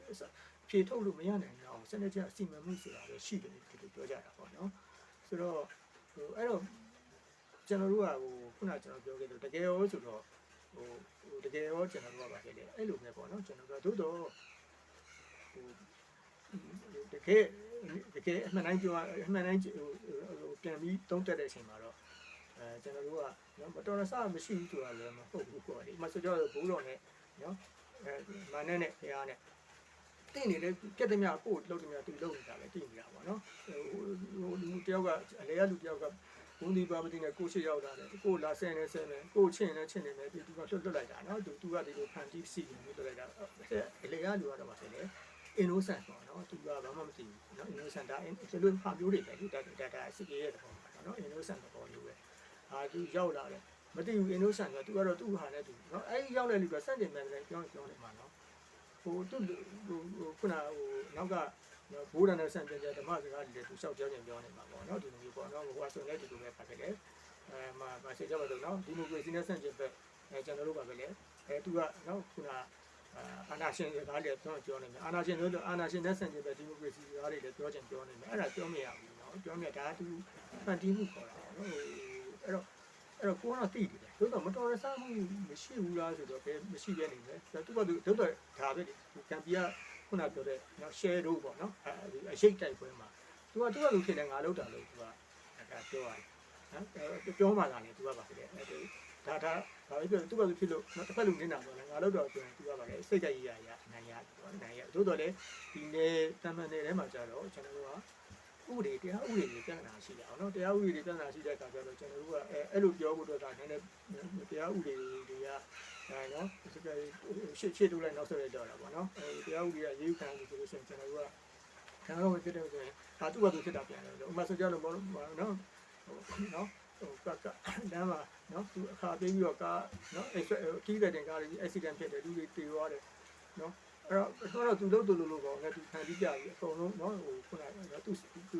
ဖြေထုတ်လို့မရနိုင်တော့စနစ်တကျစီမံမှုဆိုတာပဲရှိတယ်ဒီလိုပြောကြတာပေါ့နော်ဆိုတော့ဟိုအဲ့တော့ကျွန်တော်တို့ကဟိုခုနကျွန်တော်ပြောခဲ့လို့တကယ်ရောဆိုတော့ဟိုဟိုတကယ်ရောကျွန်တော်တို့ကပါခဲ့တယ်အဲ့လိုပဲပေါ့နော်ကျွန်တော်တို့ကသို့တော့ဟို တကယ်တကယ်အမှန်တိုင်းပြောအမှန်တိုင်းဟိုပြန်ပြီးတုံးတက်တဲ့အချိန်မှာတော့အဲကျွန်တော်တို့ကနော်မတော်တဆမရှိဘူးဆိုတာလည်းမဟုတ်ဘူးပေါ့ဒီမှာဆိုတော့ဘိုးတော်နဲ့နော်အဲမာနဲ့နဲ့ဖရားနဲ့တင့်နေလေပြက်သမျှကိုလှုပ်သမျှသူလှုပ်နေတာပဲတည်နေတာပေါ့နော်ဟိုဟိုလူတယောက်ကအလဲကလူတယောက်ကဘုံဒီပါမသိနဲ့ကိုရှိရောက်လာတယ်ကိုလာဆဲနေဆဲနေကိုချင်းနေချင်းနေမယ်ဒီသူကလွတ်လွတ်လိုက်တာနော်သူသူကဒီလိုဖန်တီးစီရင်လွတ်လိုက်တာအလဲကလူကတော့ပါလေ innocent ပေါ့နော်သူကဘာမှမသိဘူးနော် innocent ဒါဒီလိုဖာမျိုးတွေပဲဒီဒါဒါဒါစစ်ကြီးရဲ့သဘောပါနော် innocent သဘောမျိုးပဲအာသူရောက်လာတယ်မသိဘူး innocent ဆိုတော့သူကတော့သူ့ဟာနဲ့သူနော်အဲဒီရောက်တဲ့လူကစက်တင်မယ်လည်းပြောပြောနေမှာနော်ဟိုသူဟိုခုနဟိုနောက်ကဘိုးရနဲ့ဆန်ပြန်ကြဓမ္မစကားတွေလည်းသူလျှောက်ပြောခြင်းပြောနေမှာပေါ့နော်ဒီလိုမျိုးပေါ့နော်ဟိုကဆိုလည်းဒီလိုပဲပတ်ခဲ့တယ်အဲမှာမဆေကြပါတော့နော်ဒီမိုကရေစီနဲ့ဆန့်ကျင်ဘက်အဲကျွန်တော်တို့ပါပဲလေအဲသူကနော်ခုန အာနာရှင်စကားတွေပြောပြောနေတယ်အာနာရှင်တို့အာနာရှင်နဲ့ဆန့်ကျင်ဘက်ဒီမိုကရေစီစကားတွေလည်းပြောခြင်းပြောနေတယ်အဲ့ဒါပြောမရဘူးနော်ပြောမြဒါသူဖန်တီးမှုခေါ်တာနော်အဲ့တော့အဲ့တော့ကိုကတော့သိတယ်တို့တော့မတော်ရဆမှုမရှိဘူးလားဆိုတော့ဘယ်မရှိခဲ့နေတယ်သူကသူတို့တော့ဒါပဲကံပြခုနပြောတဲ့နော် share တို့ပေါ့နော်အဲအရှိတ်တိုက်ပွဲမှာသူကသူကလူဖြစ်တယ်ငါလောက်တာလို့သူကဒါပြောရတယ်နော်ပြောမှလာတယ်သူကပါဖြစ်တယ်အဲဒါ ဒါဒါပဲပြောသူကလူဖြစ်လို့နော်တစ်ဖက်လူနေတာဆိုလည်းငါလောက်တော့ပြောရင်သူကပါလေစိတ်ကြရရရနိုင်ရနိုင်ရသို့တော်လည်းဒီနေ့တမန်နယ်ထဲမှာကြတော့ကျွန်တော်တို့ကဥပဒေတရားဥပဒေတွေပြဿနာရှိတယ်အောင်နော်တရားဥပဒေတွေပြဿနာရှိတဲ့အခါကျတော့ကျွန်တော်တို့ကအဲအဲ့လိုပြောဖို့တော့ဒါနည်းနည်းတရားဥပဒေတွေကအဲနော်ရှေ့ရှေ့တိုးလိုက်နောက်ဆက်လိုက်တော့တာပေါ့နော်အဲတရားဥပဒေကရေးယူခံလို့ဆိုလို့ရှိရင်ကျွန်တော်တို့ကကျွန်တော်တို့ဖြစ်တယ်ဆိုရင်ဒါသူ့ဘာသူဖြစ်တာပြန်တယ်ဥပမာဆိုကြလို့နော်နော်နော် ဟိုကကလမ်းမှာနော်သူအခါပြေးပြီးတော့ကားနော်အဲ့တီးတဲ့တင်ကားလေး accident ဖြစ်တယ်လူတွေတေသွားတယ်နော်အဲ့တော့တော့သူလို့တူလို့လို့ပေါ့လေသူခံပြီးကြပြီအကုန်လုံးနော်ဟိုခုနကသူသူ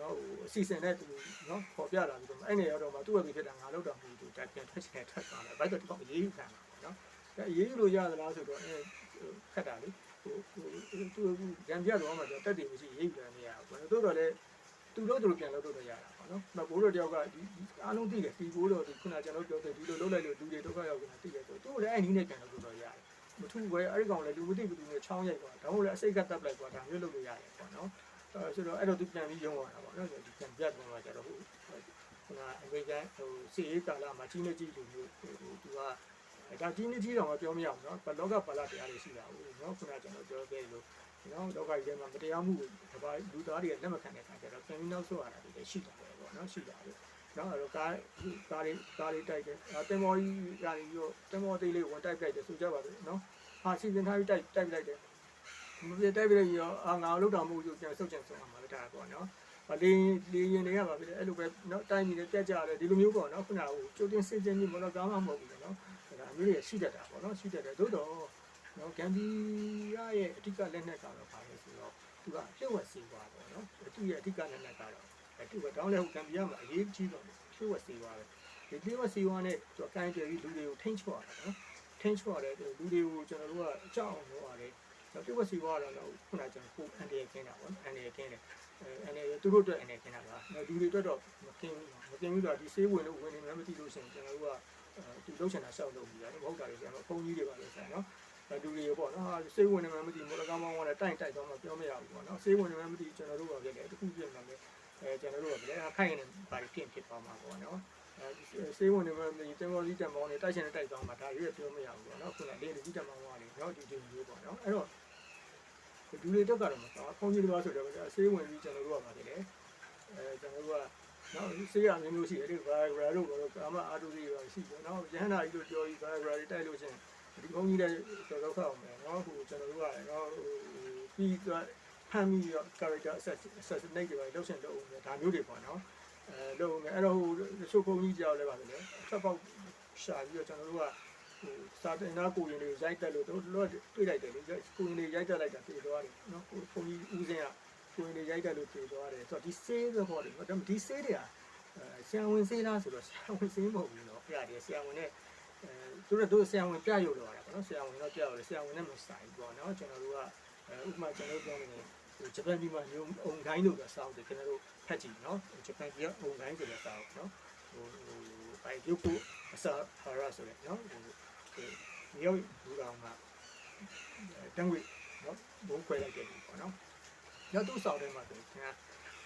နော်ဟိုအစီအစဉ်နဲ့သူနော်ပေါ်ပြလာပြီးတော့အဲ့နေရတော့မှသူ့ဘက်ဖြစ်တာငါလောက်တော့မဟုတ်ဘူးတက်ပြန်ထွက်ချင်ထွက်သွားတယ်ဘယ်တော့ဒီကောင်အေးအေးခံတာပေါ့နော်အဲ့အေးအေးလို့ရသလားဆိုတော့အဲခက်တာလေဟိုဟိုသူရံပြတော့မှတက်တယ်မရှိရေးပြန်နေရဘူးတိုးတော့လေသူတို့တို့ပြန်လို့တော့ရတာပေါ့ နော်။မဘိုးတို့တယောက်ကဒီအားလုံးသိတယ်ဒီဘိုးတို့ခုနကျွန်တော်ပြောတဲ့ဒီလိုလုပ်လိုက်လို့လူတွေဒုက္ခရောက်နေတာသိတယ်ဆိုသူတို့လည်းအဲ့ဒီနဲ့ပြန်လို့တော့ရတယ်။မထူးဘဲအဲ့ဒီကောင်လည်းလူမသိဘူးသူနဲ့ချောင်းရိုက်သွားဒါမှမဟုတ်လည်းအစိတ်ကတပ်လိုက်သွားဒါမျိုးလုပ်လို့ရတယ်ပေါ့နော်။အဲဆိုတော့အဲ့တော့သူပြန်ပြီးရုံးသွားတာပေါ့နော်။ဒီပြန်ပြတ်သွားတော့ကျတော့ဟိုခုနအမေရိကန်ဟိုစီအေးကာလာမှာကြီးနေကြီးလူမျိုးဟိုသူကဒါကြီးနေကြီးတော့မပြောမရဘူးနော်။လောကပါလာတရားတွေရှိတာဟုတ်နော်ခုနကျွန်တော်ပြောခဲ့လို့ နော်လောကကြီးထဲမှာမတရားမှုတပါလူသားတွေလက်မခံတဲ့အခါကျတော့ပြန်ပြီးနောက်ဆုတ်ရတာတွေလည်းရှိတာပဲပေါ့နော်ရှိတာပဲနော်အဲ့တော့ကားကားတွေကားတွေတိုက်တယ်အဲတင်မော်ကြီးကနေပြီးတော့တင်မော်သေးလေးဝင်တိုက်ပြိုက်တယ်ဆိုကြပါစို့နော်ဟာစီစဉ်ထားပြီးတိုက်တိုက်ပြလိုက်တယ်မပြတိုက်ပြလိုက်ရောအာငါလောက်တော်မှုဆိုပြန်ဆုတ်ချင်ဆုံးမှာပဲဒါပေါ့နော်ဗလင်းလေရင်တွေကပါပြီအဲ့လိုပဲเนาะတိုင်းပြည်တွေတက်ကြတယ်ဒီလိုမျိုးပေါ့เนาะခုနကဟိုကြိုတင်စစ်ချင်းကြီးဘောတော့ကောင်းမှမဟုတ်ဘူးเนาะဒါမျိုးတွေရှိတတ်တာပေါ့เนาะရှိတတ်တယ်သို့တော့ နော်ဂမ်ဘီယာရဲ့အဓိကလက်နက်ကတော့ပါလဲဆိုတော့သူကပြုတ်ဝက်စီသွားပေါ့နော်သူရဲ့အဓိကလက်နက်ကတော့အဲသူကတောင်းလဲဟိုဂမ်ဘီယာမှာအရေးကြီးတော့ပြုတ်ဝက်စီသွားတယ်ဒီပြုတ်ဝက်စီသွားနဲ့သူအကိုင်းတယ်ပြီးလူတွေကိုထိန်းချော့ရတယ်နော်ထိန်းချော့ရတယ်လူတွေကိုကျွန်တော်တို့ကအကြောက်အောင်လုပ်ရတယ်ပြုတ်ဝက်စီသွားတော့ခုနကကျွန်တော်ကိုအန်တယ်ခင်းတာပေါ့အန်တယ်ခင်းတယ်အဲအနေနဲ့သူတို့အတွက်အနေခင်းတာပါလူတွေအတွက်တော့မကင်းမကင်းဘူးတော့ဒီဆေးဝင်လို့ဝင်နေမှမသိလို့ရှိရင်ကျွန်တော်တို့ကသူလှုပ်ချင်တာရှောက်လုပ်ပြီးရတယ်မဟုတ်တာတွေကျွန်တော်ဘုံကြီးတွေပါလို့ဆိုတော့ လူတွေပေါ့နော်ဟာစေးဝင်နေမှမသိမော်လကားမောင်းကလည်းတိုင်တိုက်တော့မှပြောမရဘူးပေါ့နော်စေးဝင်နေမှမသိကျွန်တော်တို့ကလည်းတခုပြည့်မှာပဲအဲကျွန်တော်တို့ကလည်းခိုင်နေပါဖြစ်ဖြစ်သွားမှာပေါ့နော်အဲစေးဝင်နေမှမသိတင်မော်ကြီးတက်မောင်းနေတိုက်ချင်တဲ့တိုက်သွားမှာဒါရွေးပြောမရဘူးပေါ့နော်ခုနလေးကြီးတက်မောင်းကလည်းတော့ဒီဒီမျိုးပေါ့နော်အဲ့တော့လူတွေတော့ကတော့မတော်ဖုန်းကြီးတွေပါဆိုတော့စေးဝင်ပြီးကျွန်တော်တို့ကပါတယ်လေအဲကျွန်တော်တို့ကနော်စေးရမျိုးမျိုးရှိတယ်ဒီဘာဂရာတို့ကတော့ကာမအာတုတွေပါရှိတယ်နော်ရဟန္တာကြီးတို့ပြောပြီးဘာဂရာတွေတိုက်လို့ရှိရင် ဒီဘုန်းကြီးလည်းတော်တော်ခောက်အောင်မယ်နော်ဟိုကျွန်တော်တို့ကလည်းနော်ဟိုပြီးတော့ဖမ်းပြီးတော့ character assassinate တွေပါလုပ်ရှင်လုပ်အောင်ဒါမျိုးတွေပေါ့နော်အဲလုပ်အောင်အဲ့တော့ဟိုချိုးဘုန်းကြီးကြောက်လဲပါလေထပ်ပေါက်ရှာပြီးတော့ကျွန်တော်တို့ကဟိုစာတင်နာကိုရင်တွေရိုက်တက်လို့တို့တို့တွေ့လိုက်တယ်လေကိုရင်တွေရိုက်တက်လိုက်တာပြေသွားတယ်နော်ဟိုဘုန်းကြီးဦးစင်းကကိုရင်တွေရိုက်တက်လို့ပြေသွားတယ်ဆိုတော့ဒီဆေးသဘောတွေတော့ဒီဆေးတွေက အဲဆရာဝန်စေးလားဆိုတော့ဆရာဝန်စေးမဟုတ်ဘူးเนาะဖရာဒီဆရာဝန်နဲ့အဲ သူတို့တို့ဆရာဝန်ပြရုပ်တော့ရတယ်ပေါ့နော်ဆရာဝန်တော့ပြရုပ်တယ်ဆရာဝန်နဲ့မဆိုင်ဘူးပေါ့နော်ကျွန်တော်တို့ကအဲဥပမာကျွန်တော်တို့ပြောနေတယ်ဟိုဂျပန်ပြည်မှာမျိုးအုံတိုင်းလို့ပြောစောင်းတယ်ကျွန်တော်တို့ဖတ်ကြည့်နော်ဂျပန်ပြည်ကအုံတိုင်းဆိုတဲ့စောင်းနော်ဟိုဟိုဘိုင်ရုပ်ကိုအစာဟာရဆိုတဲ့နော်ဟိုရုပ်ဘူကောင်ကတန်ဝိနော်ဘုံခွဲလိုက်တယ်ပေါ့နော်နောက်သူ့စောင်းထဲမှာဆိုခင်ဗျာ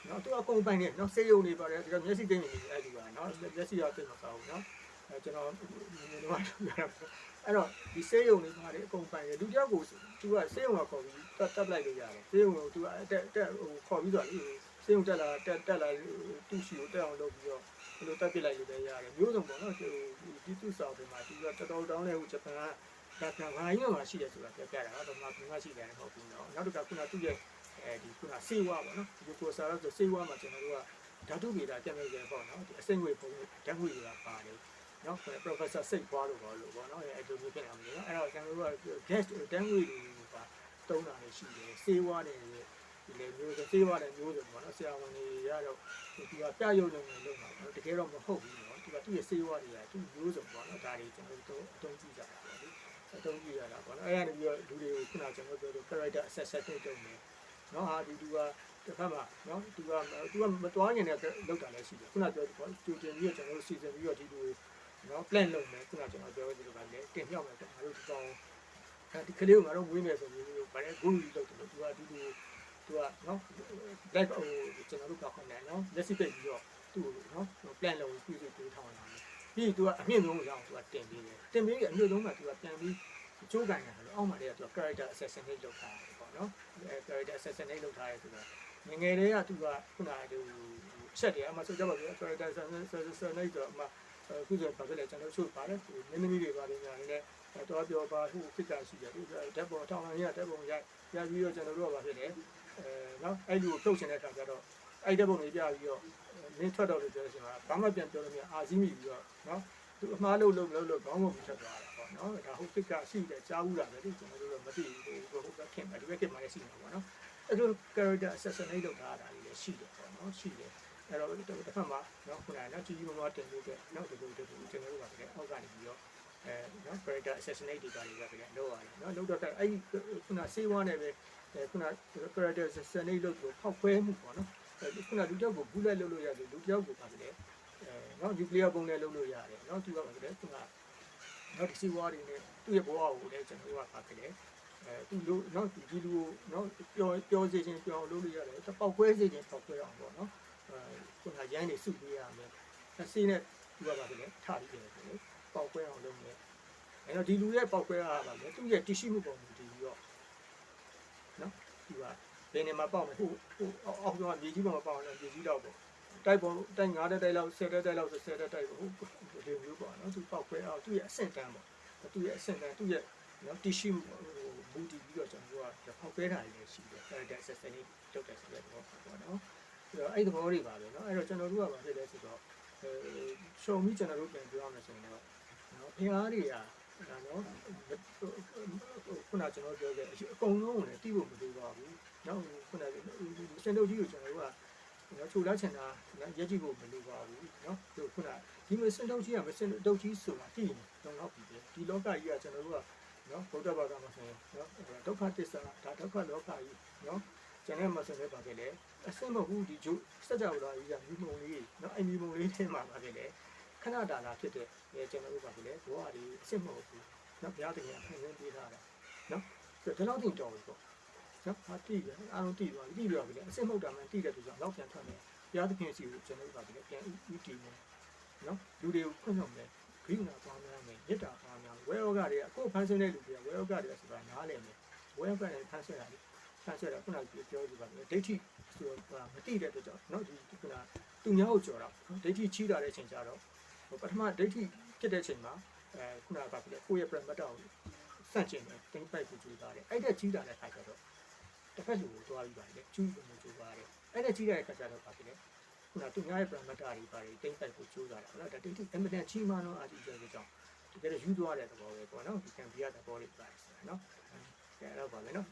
နော်သူအကုန်ပိုင်နေနော်စေးရုံနေပါတယ်ဒီကမျက်စိကိန်းနေအဲ့ဒီပါနော်မျက်စိရောက်သိမှာပေါ့နော် အဲကျွန်တော်ဒီလိုမှပြောတာအဲ့တော့ဒီဆေးရုံလေးကလည်းအကုန်ပိုင်ရလူတယောက်ကိုသူကဆေးရုံကခေါ်ပြီးတက်တက်လိုက်လို့ရတယ်ဆေးရုံကသူကတက်တက်ဟိုခေါ်ပြီးတော့လေဆေးရုံတက်လာတက်တက်လာတူရှိကိုတက်အောင်လုပ်ပြီးတော့ဒီလိုတက်ပြလိုက်လို့လည်းရတယ်မျိုးစုံပေါ့နော်ဟိုဒီတူဆောင်တွေမှာသူကတော်တော်တောင်းလဲဟိုဂျပန်ကဒါကဘာကြီးမှရှိတယ်ဆိုတာပြပြတာတော့မှဘယ်မှာရှိတယ်လဲဟုတ်ပြီနော်နောက်တစ်ခါခုနသူ့ရဲ့အဲဒီခုနစေဝါပေါ့နော်ဒီကိုစာရဆိုစေဝါမှာကျွန်တော်တို့ကဓာတုဗေဒပြပြပြပေါ့နော်ဒီအစိမ့်ဝေပုံဓာတ်ဝေဒကပါတယ် နော် professor စိတ်ပွားလို့ပေါ့လို့ပေါ့နော်အဲအဲ့လိုမျိုးဖြစ်နေမှာနော်အဲ့တော့ကျွန်တော်တို့က gas ဓာတ်ငွေတွေကတုံးတာလည်းရှိတယ်စေဝါတွေဒီလေမျိုးစေဝါတွေမျိုးတွေပေါ့နော်ဆရာဝန်တွေရတော့ဒီကပြရုပ်လုံးတွေလုံးမှာပေါ့တကယ်တော့မဟုတ်ဘူးနော်ဒီကသူ့ရဲ့စေဝါတွေကသူ့မျိုးစုံပေါ့နော်ဒါတွေကျွန်တော်တို့အသုံးပြုကြတာပေါ့လေအသုံးပြုရတာပေါ့နော်အဲ့ဒါနေပြီးတော့လူတွေကိုခုနကျွန်တော်ပြောလို့ character assessment တုံးတယ်နော်ဟာဒီသူကတစ်ခါမှနော်သူကသူကမတွားရင်လည်းလောက်တာလည်းရှိတယ်ခုနပြောပေါ့ကျူတင်ပြီးတော့ကျွန်တော်တို့စီစဉ်ပြီးတော့ဒီလူ နော် plan လုပ်မယ်ခုနကျွန်တော်ပြောဒီလိုကလည်းတင်မြောက်မယ်တော့ငါတို့ဒီကောင်အဲဒီကလေးကိုငါတို့ဝေးမယ်ဆိုပြီးဗာလဲဂုလူကြီးလုပ်တယ်လို့သူကဒီလိုသူကနော် black ဟိုကျွန်တော်တို့ကောက်ခွင့်တယ်နော်လက်စစ်ပိတ်ပြီးတော့သူ့ကိုနော် plan လုပ်ပြီးပြည့်စုံထောင်းလာတယ်ပြီးသူကအမြင့်ဆုံးရောက်သူကတင်ပြီးတယ်တင်ပြီးအမြင့်ဆုံးကသူကပြန်ပြီးကျိုးကန်တယ်လို့အောက်မှာတည်းကသူက character assassinate လုပ်ထားတယ်ပေါ့နော်အဲ character assassinate လုပ်ထားရဲဆိုတော့ငငယ်တည်းကသူကခုနကဒီချက်တယ်အမှဆိုကြပါဘူး character assassinate ဆိုတော့အမှ အခုဆိုပါကြလေကျွန်တော်ချုပ်ပါတယ်နင်းနည်းတွေပါတယ်ညာနေတော့ပြောပါဟိုဖြစ်တာရှိတယ်ဒီဓာတ်ပေါ်ထောင်းလာရဓာတ်ပုံရိုက်ရပြီးတော့ကျွန်တော်တို့ကပါဖြစ်တယ်အဲနော်အဲ့လိုထုတ်ရှင်တဲ့အခါကျတော့အဲ့ဓာတ်ပုံတွေပြပြီးတော့မင်းထွက်တော့လို့ပြောရှင်မှာဘာမှပြန်ပြောလို့မရအာဇီးမိပြီးတော့နော်သူအမှားလို့လို့လို့လို့ခေါင်းပုံဖြတ်သွားတာပေါ့နော်ဒါဟုတ်ဖြစ်ကရှိတယ်ကြားဘူးလားပဲဒီကျွန်တော်တို့တော့မသိဘူးဟိုဟုတ်ကခင်ဗျဒီဘက်ခင်မှာလည်းရှိနေပါတော့နော်အဲ့လို character assassinate လုပ်ထားတာတွေလည်းရှိတယ်ပေါ့နော်ရှိတယ် အဲ့တော့တစ်ဖက်မှာနော်ခုနကနော်ကြီးကြီးမားမားတင်လို့တဲ့နောက်တစ်ခုတစ်ခုကျွန်တော်တို့ကလည်းအောက်ကနေပြီးတော့အဲနော် character assassinate တွေပါလေပဲလောက်ရတယ်နော်လောက်တော့အဲ့ဒီခုနစေးဝါးနေပဲခုန character assassinate လုပ်လို့ဖောက်ခွဲမှုပေါ့နော်ခုနလူတယောက်ကိုဘူးလက်လုပ်လို့ရတယ်လူတယောက်ကိုပါလေအဲနော် nuclear ပုံနဲ့လုပ်လို့ရတယ်နော်သူကပါလေခုနနော်ဒီစေးဝါးတွေနဲ့သူ့ရဲ့ဘဝကိုလည်းကျွန်တော်တို့ကပါလေအဲသူလို့နော်ဒီလူကိုနော်ပျော်ပျော်စေခြင်းပျော်လို့လို့ရတယ်ပေါက်ခွဲစေခြင်းပေါက်ခွဲအောင်ပေါ့နော် ခုနရမ်းနေစုပေးရမယ်အစီနဲ့သူကပါလေထပြီးတယ်လေပေါက်ခွဲအောင်လုပ်မယ်အဲတော့ဒီလူရဲ့ပေါက်ခွဲရပါလေသူ့ရဲ့တရှိမှုပုံမူတည်ပြီးတော့နော်သူကဘယ်နေမှာပေါက်မယ်ဟိုဟိုအောက်ကမြေကြီးပေါ်မှာပေါက်တယ်မြေကြီးတော့ပေါ့တိုက်ပေါ်တိုက်9တက်တိုက်လောက်10တက်တိုက်လောက်ဆို10တက်တိုက်ပေါ့ဟိုဒီမျိုးပေါ့နော်သူပေါက်ခွဲအောင်သူ့ရဲ့အဆင့်တန်းပေါ့သူ့ရဲ့အဆင့်တန်းသူ့ရဲ့နော်တရှိမှုမူတည်ပြီးတော့ကျွန်တော်တို့ကပေါက်ခွဲတာလည်းရှိတယ် character assessment လုပ်တယ်ဆိုတဲ့တော့ပေါ့နော် အဲ့ဒီသဘောတွေပါပဲเนาะအဲ့တော့ကျွန်တော်တို့ကဘာဖြစ်လဲဆိုတော့အဲရှုံပြီးကျွန်တော်တို့ပြန်ပြောရမယ်ဆိုရင်တော့နော်ဖျားတွေကဒါနော်ခုနကျွန်တော်ပြောခဲ့အကုန်လုံးကိုလည်းတီးဖို့မလိုပါဘူးเนาะခုနစင်တုတ်ကြီးကိုကျွန်တော်တို့ကနော်ခြုံလာချင်တာရက်ကြည့်ဖို့မလိုပါဘူးเนาะဒီခုနဒီမစင်တုတ်ကြီးကမစင်တုတ်ကြီးဆိုတာတည်နေတော့တော့ပြီဒီလောကကြီးကကျွန်တော်တို့ကနော်ဗုဒ္ဓဘာသာမှာဆိုရင်နော်ဒုက္ခသစ္စာဒါဒုက္ခလောကကြီးနော် ကျွန်တော်မှဆိုလည်းပါခဲ့လေအစမဟုတ်ဒီကျုစကြဝဠာကြီးကမြူမုံလေးနော်အမြူမုံလေးထဲမှာပါခဲ့လေခဏတာလာဖြစ်တဲ့အဲကျွန်တော်တို့ပါခဲ့လေဘောဟာဒီအစ်မဟုတ်ဘူးနော်ဘုရားတင်ရအဖန်ရင်းပေးထားတာနော်ဒီလောက်တင်တော်ပြီပေါ့နော်ဟာတိရအားလုံးတိသွားပြီတိပြောပြီလေအစ်မဟုတ်တာမှတိတဲ့သူကြောင့်နောက်ပြန်ထွက်နေဘုရားသခင်စီကိုကျွန်တော်တို့ပါခဲ့လေပြန်ဥတီနေနော်လူတွေကိုခွင့်လွှတ်မယ်ဂိဏပါများမယ်မေတ္တာပါများဝဲယောဂတွေကအခုဖန်ဆင်းတဲ့လူတွေကဝဲယောဂတွေကဆိုတာနားလည်မယ်ဝဲယောဂတွေဖန်ဆင်းတာလေ ဆန်းဆက်တာခုနကပြောကြပါမယ်ဒိဋ္ဌိဆိုတော့မတိတဲ့အတွက်ကြောင့်เนาะဒီခုနသူများကိုကြော်တာဒိဋ္ဌိချီးတာတဲ့အချိန်ကျတော့ပထမဒိဋ္ဌိဖြစ်တဲ့အချိန်မှာအဲခုနကပြောကိုယ့်ရဲ့ parameter ကိုစန့်ကျင်တယ်တင်းပိုက်ကိုကြိုးစားတယ်အဲ့ဒါကြီးတာတဲ့ခါကျတော့တစ်ဖက်လူကိုတွားပြီးပါတယ်ကျူးကိုကြိုးပါတယ်အဲ့ဒါကြီးတဲ့ခါကျတော့ပါပြီလေခုနသူများရဲ့ parameter တွေပါတယ်တင်းပိုက်ကိုကြိုးစားတာဟုတ်လားဒါဒိဋ္ဌိအင်မတန်ကြီးမားတော့အာဒီကြောင့်ကြောင့်တကယ်ယူသွားတဲ့သဘောပဲပေါ့နော်ဒီကံပြရတဲ့သဘောလေးပါတယ်နော်အဲအဲ့တော့ပါပဲနော်